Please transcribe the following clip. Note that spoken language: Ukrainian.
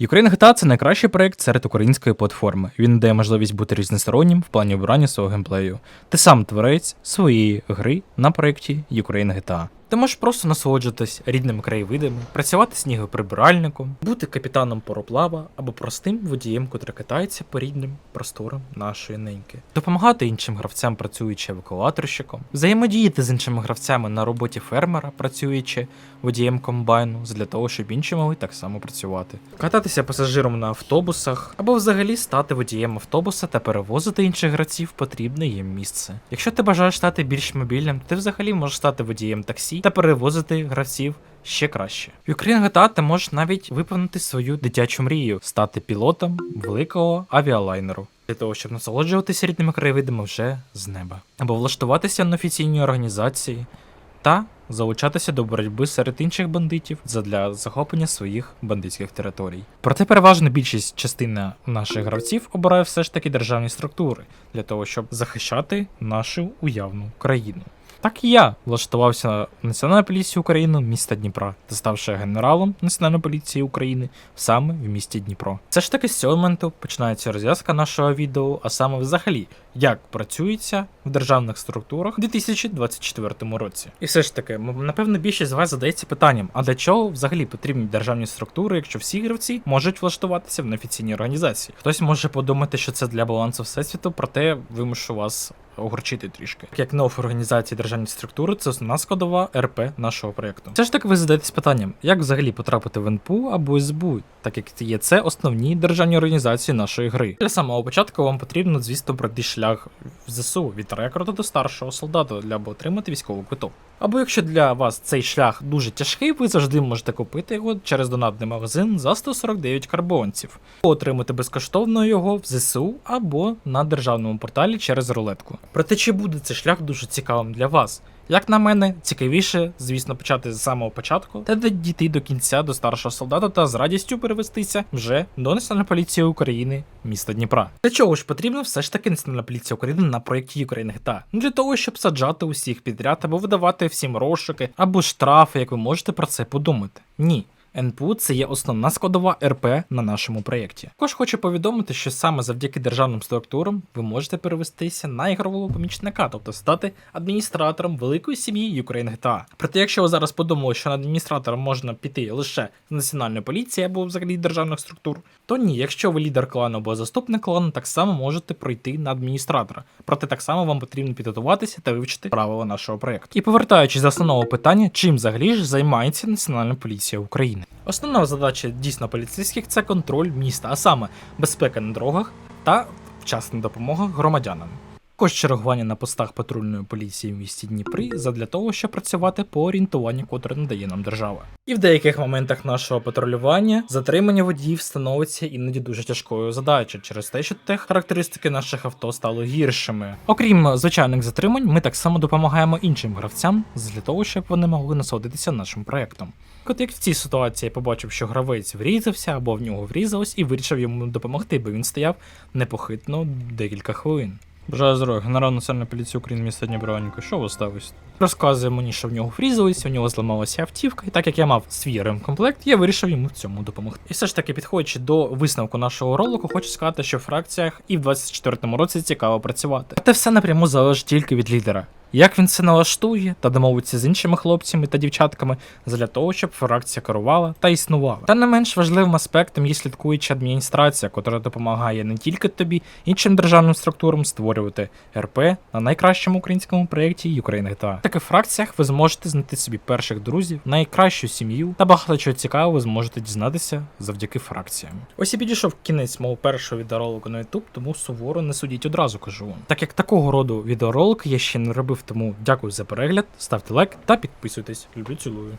Ukraine GTA – це найкращий проект серед української платформи. Він дає можливість бути різностороннім в плані обирання свого геймплею. Ти сам творець своєї гри на проєкті Ukraine GTA. Ти можеш просто насолоджуватись рідними краєвидами, працювати снігоприбиральником, бути капітаном пароплава або простим водієм, котрий катається по рідним просторам нашої неньки, допомагати іншим гравцям, працюючи евакуаторщиком, взаємодіяти з іншими гравцями на роботі фермера, працюючи водієм комбайну, для того, щоб інші могли так само працювати, кататися пасажиром на автобусах, або взагалі стати водієм автобуса та перевозити інших гравців потрібне їм місце. Якщо ти бажаєш стати більш мобільним, ти взагалі можеш стати водієм таксі та перевозити гравців. Ще краще. В Ukraine ти можеш навіть виповнити свою дитячу мрію, стати пілотом великого авіалайнеру. Для того, щоб насолоджуватися рідними краєвидами вже з неба, або влаштуватися на офіційній організації та залучатися до боротьби серед інших бандитів задля захоплення своїх бандитських територій. Проте переважно більшість частина наших гравців обирає все ж таки державні структури для того, щоб захищати нашу уявну країну. Так і я влаштувався в Національну поліцію України міста Дніпра та ставши генералом Національної поліції України саме в місті Дніпро. Все ж таки з цього моменту починається розв'язка нашого відео, а саме взагалі, як працюється в державних структурах у 2024 році. І все ж таки, напевно, більшість з вас задається питанням: а для чого взагалі потрібні державні структури, якщо всі гравці можуть влаштуватися в неофіційній організації? Хтось може подумати, що це для балансу всесвіту, проте вимушу вас огорчити трішки. Як нов організації державні структури, це основна складова РП нашого проєкту. Все ж таки ви задаєтесь питанням, як взагалі потрапити в НПУ або СБУ, так як є це основні державні організації нашої гри. Для самого початку вам потрібно, звісно, пройти шлях в ЗСУ від рекорду до старшого солдата для отримати військовий квиток. Або якщо для вас цей шлях дуже тяжкий, ви завжди можете купити його через донатний магазин за 149 карбонців, отримати безкоштовно його в ЗСУ або на державному порталі через рулетку. Проте чи буде цей шлях дуже цікавим для вас? Як на мене, цікавіше, звісно, почати з самого початку та дійти до кінця до старшого солдата та з радістю перевестися вже до Національної поліції України міста Дніпра. Для чого ж потрібно все ж таки Національна поліція України на проєкті Ukraine GTA? Ну для того, щоб саджати усіх підряд або видавати всім розшуки, або штрафи, як ви можете про це подумати. Ні. НПУ це є основна складова РП на нашому проєкті. Також хочу повідомити, що саме завдяки державним структурам ви можете перевестися на ігрового помічника, тобто стати адміністратором великої сім'ї Ukraine GTA. Проте, якщо ви зараз подумали, що на адміністратора можна піти лише з національної поліції або взагалі державних структур, то ні, якщо ви лідер клану або заступник клану, так само можете пройти на адміністратора. Проте так само вам потрібно підготуватися та вивчити правила нашого проєкту. І повертаючись до основного питання, чим взагалі ж займається Національна поліція України? Основна задача дійсно поліцейських це контроль міста, а саме безпека на дорогах та вчасна допомога громадянам. Також чергування на постах патрульної поліції в місті Дніпри задля того, щоб працювати по орієнтуванню, котре надає нам держава. І в деяких моментах нашого патрулювання затримання водіїв становиться іноді дуже тяжкою задачею через те, що тех характеристики наших авто стали гіршими. Окрім звичайних затримань, ми так само допомагаємо іншим гравцям для того, щоб вони могли насолодитися нашим проектом. От як в цій ситуації побачив, що гравець врізався або в нього врізалось і вирішив йому допомогти, бо він стояв непохитно декілька хвилин. Бажаю здоров'я, генерал Національної поліції України міста Дніпровенько. Що ви сталося? Розказує мені, що в нього врізалось, у нього зламалася автівка, і так як я мав свій ремкомплект, я вирішив йому в цьому допомогти. І все ж таки, підходячи до висновку нашого ролику, хочу сказати, що в фракціях і в 24-му році цікаво працювати. Та все напряму залежить тільки від лідера. Як він це налаштує та домовиться з іншими хлопцями та дівчатками для того, щоб фракція керувала та існувала. Та не менш важливим аспектом є слідкуюча адміністрація, котра допомагає не тільки тобі, іншим державним структурам створювати РП на найкращому українському проєкті Ukraine GTA. В таких фракціях ви зможете знайти собі перших друзів, найкращу сім'ю та багато чого цікавого ви зможете дізнатися завдяки фракціям. Ось і підійшов кінець мого першого відеоролику на YouTube, тому суворо не судіть одразу кажу. Так як такого роду відеоролики я ще не робив, тому дякую за перегляд, ставте лайк та підписуйтесь. Люблю цілую.